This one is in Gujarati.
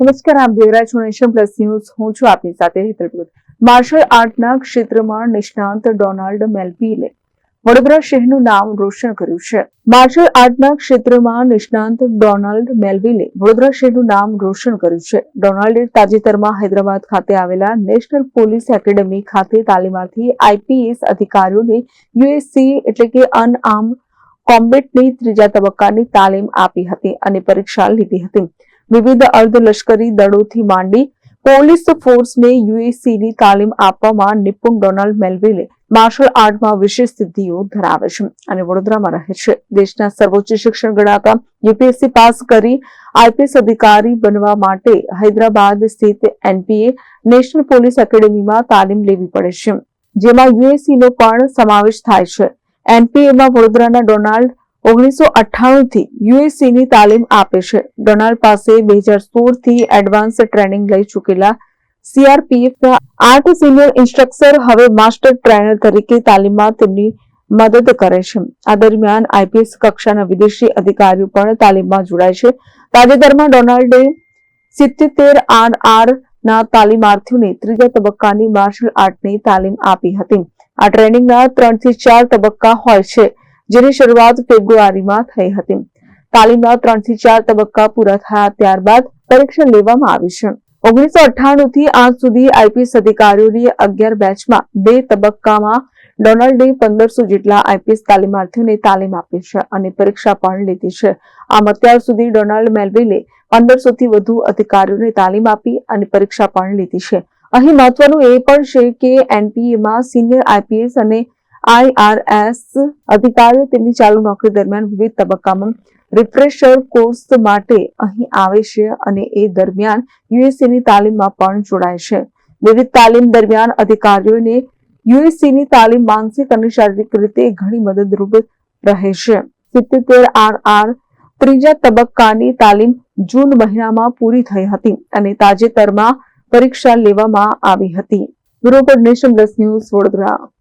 નમસ્કાર, આપ જોઈ નેશન પ્લસ ન્યૂઝ. હું છું આપની સાથે હેતલ માર્શલ આર્ટના ક્ષેત્રમાં નિષ્ણાંત ડોનાલ્ડ મેલપીલે વડોદરા શહેરનું નામ રોશન કર્યું છે. માર્શલ આર્ટના ક્ષેત્રમાં નિષ્ણાંત ડોનાલ્ડ મેલવિલે વડોદરા શહેરનું નામ રોશન કર્યું છે. ડોનાલ્ડે તાજેતરમાં હૈદરાબાદ ખાતે આવેલા નેશનલ પોલીસ એકેડેમી ખાતે તાલીમાર્થી આઈપીએસ અધિકારીઓને યુએસસી એટલે કે અનઆર્મ કોમ્બેટની ત્રીજા તબક્કાની તાલીમ આપી હતી અને પરીક્ષા લીધી હતી. વિવિધ અર્ધલશ્કરી દળોથી માંડી પોલીસ ફોર્સને યુએસીની તાલીમ આપવામાં નિપુણ ડોનાલ્ડ મેલવિલે માર્શલ આર્ટમાં વિશેષ સિદ્ધિઓ ધરાવે છે. અને વડોદરામાં રહે છે. દેશના સર્વોચ્ચ શિક્ષણ ગણાતા યુપીએસસી પાસ કરી આઈપીએસ અધિકારી બનવા માટે હૈદરાબાદ સ્થિત એનપીએ નેશનલ પોલીસ એકેડેમીમાં તાલીમ લેવી પડે છે. જેમાં યુએસસી નો પણ સમાવેશ થાય છે. એનપીએમાં વડોદરાના ડોનાલ્ડ ઓગણીસો અઠ્ઠાણુંથી યુએસસીની તાલીમ આપે છે. ડોનાલ્ડ પાસે બે હજાર સોળથી એડવાન્સ ટ્રેનિંગ લઈ ચૂકેલા સીઆરપીએફના આઠ સિનિયર ઇન્સ્ટ્રક્ટર હવે માસ્ટર ટ્રેનર તરીકે તાલીમમાં તેમની મદદ કરે છે. આ દરમિયાન આઈપીએસ કક્ષાના વિદેશી અધિકારીઓ પણ તાલીમમાં જોડાય છે. તાજેતરમાં ડોનાલ્ડે સિત્તેર આર આર ના તાલીમાર્થીઓને ત્રીજા તબક્કાની માર્શલ આર્ટની તાલીમ આપી હતી. આ ટ્રેનિંગના ત્રણથી ચાર તબક્કા હોય છે. જેની શરૂઆત ફેબ્રુઆરીમાં થઈ હતી. તાલીમના ત્રણથી ચાર તબક્કા પૂરા થયા ત્યારબાદ પરીક્ષા લેવામાં આવી છે. ઓગણીસો અઠ્ઠાણું થી આજ સુધી આઈપીએસ અધિકારીઓની અગિયાર બેચમાં બે તબક્કામાં ડોનાલ્ડે પંદરસો જેટલા આઈપીએસ તાલીમાર્થીઓને તાલીમ આપી છે અને પરીક્ષા પણ લીધી છે. આમ અત્યાર સુધી ડોનાલ્ડ મેલવિલે પંદરસો થી વધુ અધિકારીઓને તાલીમ આપી અને પરીક્ષા પણ લીધી છે. અહીં મહત્વનું એ પણ છે કે એનપીએમાં સિનિયર આઈપીએસ અને આઈઆરએસ અધિકારીઓ તેમની ચાલુ નોકરી દરમિયાન વિવિધ તબક્કામાં રિફ્રેશર કોર્સ માટે અહીં આવે છે અને એ દરમિયાન યુએસસીની તાલીમમાં પણ જોડાય છે. વિવિધ તાલીમ દરમિયાન અધિકારીઓને યુએસસીની તાલીમ માનસિક અને શારીરિક રીતે ઘણી મદદરૂપ રહે છે. સિત્તેર આર આર ત્રીજા તબક્કાની તાલીમ જૂન મહિનામાં પૂરી થઈ હતી અને તાજેતરમાં પરીક્ષા લેવામાં આવી હતી. Bureau nation plus news Vadodara.